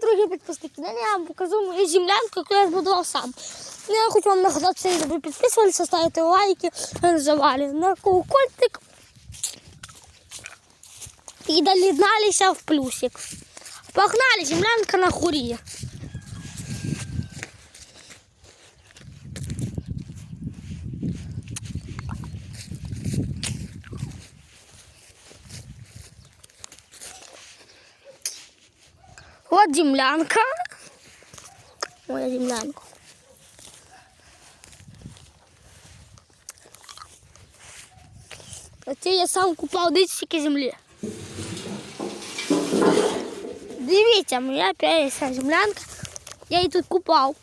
Привіт, дорогі підписники! Я вам покажу мою землянку, яку я збудував сам. Ну, Я хочу вам нагадати, що ви підписувалися, ставити лайки, нажимали на колокольчик і доєдналися в плюсик. Погнали, землянка на хурі. Вот землянка. Моя землянка. Оце я сам купав дитячки землі. Дивіться, моя перша землянка. Я її тут купав.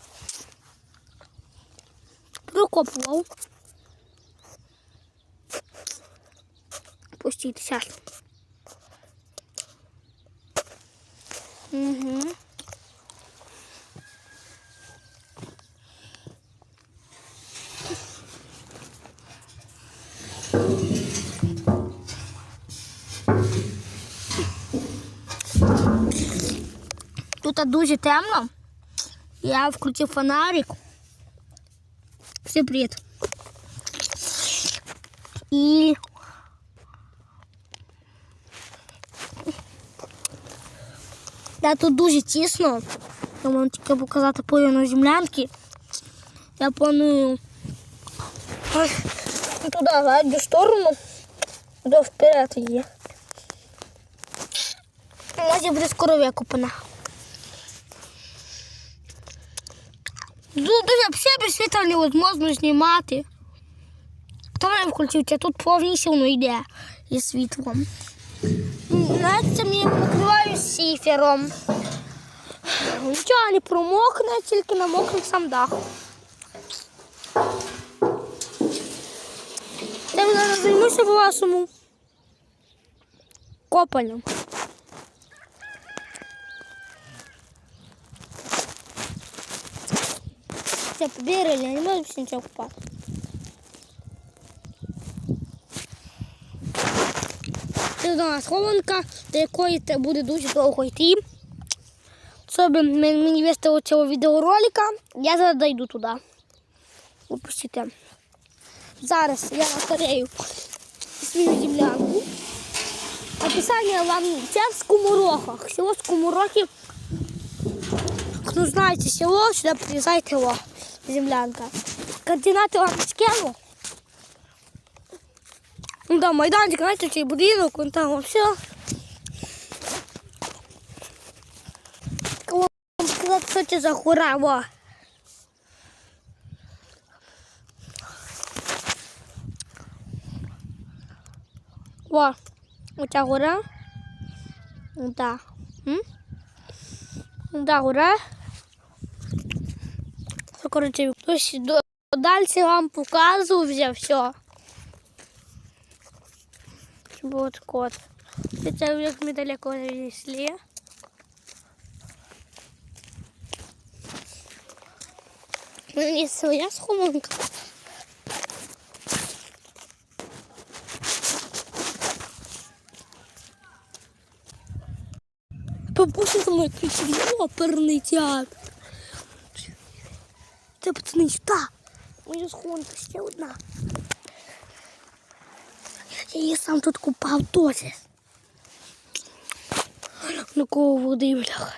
Прокопував. Пустіть зараз. Угу. Тут дуже темно. Я включив фонарик. Всем привет. І Да, тут дуже тісно. Я вам тільки показати половину землянки. Я планую ось туди задню сторону, туди вперед її. Нас буде скоро викопана. Дуже взагалі без світла невозможно знімати. Хто мене включив, тут повністю воно йде із світлом. Навіть це мені накриваю. Нічого не промокне, тільки намокне сам дах. Я зараз займуся по-вашому копанням. Це побірили, не можу нічого купати. Це одна схованка, до якої буде дуже довго йти. Щоб мен- мені вести цього відеоролика, я зараз дойду туди. Опустите. Зараз я накорею свою землянку. Описання вам це в Скоморохах. Село Скоморохи. Хто знає це село, сюди приїжджайте. Землянка. Координати вам скину. Ну да, майданчик, знаєте, цей будинок, вон там все. Вам що це за гора, во. Во, оця гора. Да. М? Да, гора. Коротше, до- далі вам показую вже все. Вот кот. Это як ми далеко не внесли. У своя схованка. Бабуся за мною кричить, оперний театр. Це пацани, сюди. Моя схованка ще одна. Я її сам тут купав досі. На кого води, бляха.